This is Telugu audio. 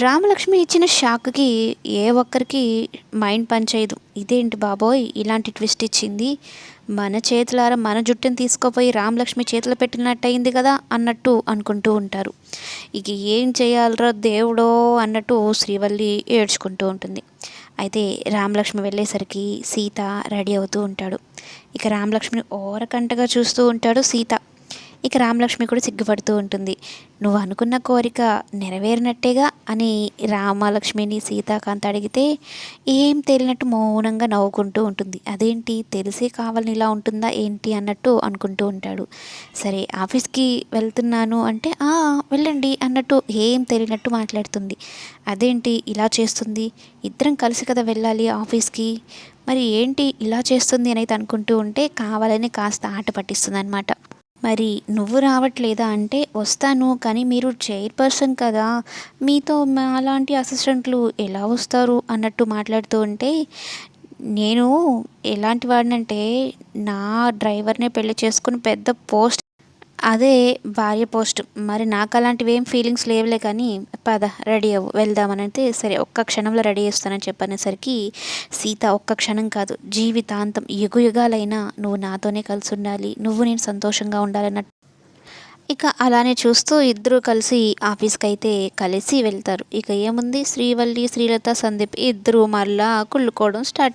రామలక్ష్మి ఇచ్చిన షాక్కి ఏ ఒక్కరికి మైండ్ పనిచేయదు ఇదేంటి బాబోయ్? ఇలాంటి ట్విస్ట్ ఇచ్చింది. మన చేతులారా మన జుట్టుని తీసుకుపోయి రామలక్ష్మి చేతిలో పెట్టినట్టు అయింది కదా అన్నట్టు అనుకుంటూ ఉంటారు. ఇక ఏం చేయాలరా దేవుడో అన్నట్టు శ్రీవల్లి ఏడ్చుకుంటూ ఉంటుంది. అయితే రామలక్ష్మి వెళ్ళేసరికి సీత రెడీ అవుతూ ఉంటాడు. ఇక రామలక్ష్మిని ఓరకంటగా చూస్తూ ఉంటాడు సీత. ఇక రామలక్ష్మి కూడా సిగ్గుపడుతూ ఉంటుంది. నువ్వు అనుకున్న కోరిక నెరవేరినట్టేగా అని రామలక్ష్మిని సీతాకాంత్ అడిగితే ఏం తేలినట్టు మౌనంగా నవ్వుకుంటూ ఉంటుంది. అదేంటి? తెలిసే కావాలని ఇలా ఉంటుందా? ఏంటి? అన్నట్టు అనుకుంటూ ఉంటాడు. సరే ఆఫీస్కి వెళ్తున్నాను అంటే వెళ్ళండి అన్నట్టు ఏం తెలియనట్టు మాట్లాడుతుంది. అదేంటి? ఇలా చేస్తుంది? ఇద్దరం కలిసి కదా వెళ్ళాలి ఆఫీస్కి? మరి ఏంటి ఇలా చేస్తుంది? అని అయితే అనుకుంటూ ఉంటే కావాలని కాస్త ఆట పట్టిస్తుంది అనమాట మరి నువ్వు రావట్లేదా అంటే వస్తాను కానీ మీరు చైర్పర్సన్ కదా. మీతో మా అలాంటి అసిస్టెంట్లు ఎలా వస్తారు అన్నట్టు మాట్లాడుతూ ఉంటే నేను ఎలాంటి వాడినంటే నా డ్రైవర్నే పెళ్ళి చేసుకుని పెద్ద పోస్ట్ అదే భార్య పోస్ట్. మరి నాకు అలాంటివి ఏం ఫీలింగ్స్ లేవులే కానీ పద రెడీ అవ్వు వెళ్దామనైతే సరే ఒక్క క్షణంలో రెడీ చేస్తానని చెప్పనేసరికి సీత ఒక్క క్షణం కాదు జీవితాంతం యుగ యుగాలైనా నువ్వు నాతోనే కలిసి ఉండాలి నువ్వు నేను సంతోషంగా ఉండాలన్నట్టు. ఇక అలానే చూస్తూ ఇద్దరు కలిసి ఆఫీస్కి అయితే కలిసి వెళ్తారు. ఇక ఏముంది? శ్రీవల్లి శ్రీలత సందీప్ ఇద్దరు మళ్ళా కుళ్ళుకోవడం స్టార్ట్